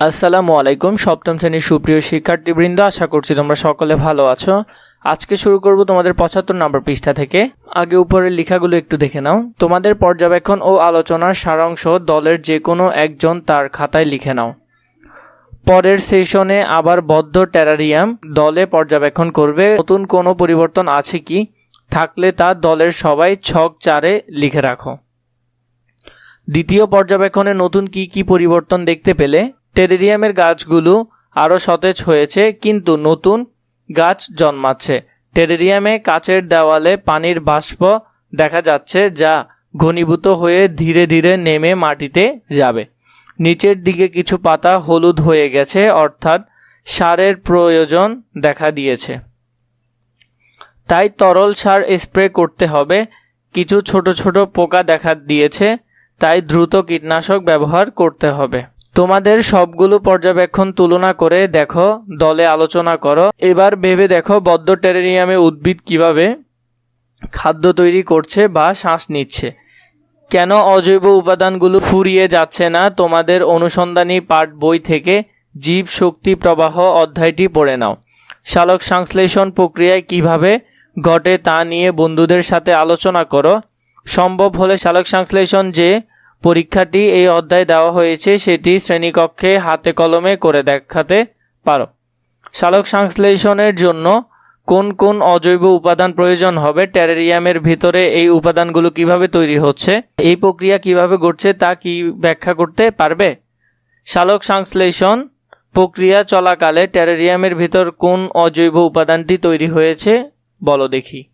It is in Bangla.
আসসালামু আলাইকুম, সপ্তম শ্রেণির সুপ্রিয় শিক্ষার্থীবৃন্দ, আশা করছি তোমরা সকলে ভালো আছো। আজকে শুরু করব তোমাদের পঁচাত্তর নম্বর পৃষ্ঠা থেকে। আগে উপরের লেখাগুলো একটু দেখে নাও। তোমাদের পর্যবেক্ষণ ও আলোচনার সারাংশ দলের যে কোনো একজন তার খাতায় লিখে নাও। পরের সেশনে আবার বদ্ধ টেরারিয়াম দলে পর্যবেক্ষণ করবে। নতুন কোনো পরিবর্তন আছে কি? থাকলে তা দলের সবাই ছক চারে লিখে রাখো। দ্বিতীয় পর্যবেক্ষণে নতুন কি কি পরিবর্তন দেখতে পেলে? টেরেরিয়ামের গাছগুলো আরও সতেজ হয়েছে, কিন্তু নতুন গাছ জন্মাচ্ছে। টেরেরিয়ামে কাচের দেওয়ালে পানির বাষ্প দেখা যাচ্ছে, যা ঘনীভূত হয়ে ধীরে ধীরে নেমে মাটিতে যাবে। নিচের দিকে কিছু পাতা হলুদ হয়ে গেছে, অর্থাৎ সারের প্রয়োজন দেখা দিয়েছে। তাই তরল সার স্প্রে করতে হবে। কিছু ছোট ছোট পোকা দেখা দিয়েছে, তাই দ্রুত কীটনাশক ব্যবহার করতে হবে। তোমাদের সবগুলো পর্যবেক্ষণ তুলনা করে দেখো, দলে আলোচনা করো। এবার ভেবে দেখো বদ্ধ টেরেরিয়ামে উদ্ভিদ কীভাবে খাদ্য তৈরি করছে বা শ্বাস নিচ্ছে। কেন অজৈব উপাদানগুলো ফুরিয়ে যাচ্ছে না? তোমাদের অনুসন্ধানী পাঠ বই থেকে জীব শক্তি প্রবাহ অধ্যায়টি পড়ে নাও। শালক সংশ্লেষণ প্রক্রিয়ায় কীভাবে ঘটে তা নিয়ে বন্ধুদের সাথে আলোচনা করো। সম্ভব হলে শালক সংশ্লেষণ যে পরীক্ষাটি এই অধ্যায়ে দেওয়া হয়েছে, সেটি শ্রেণীকক্ষে হাতে কলমে করে দেখাতে পারো। শালক সংশ্লেষণের জন্য কোন কোন অজৈব উপাদান প্রয়োজন হবে? টেরেরিয়ামের ভিতরে এই উপাদানগুলো কীভাবে তৈরি হচ্ছে? এই প্রক্রিয়া কীভাবে ঘটছে তা কি ব্যাখ্যা করতে পারবে? শালক সংশ্লেষণ প্রক্রিয়া চলাকালে টেরেরিয়ামের ভিতর কোন অজৈব উপাদানটি তৈরি হয়েছে? বলো দেখি।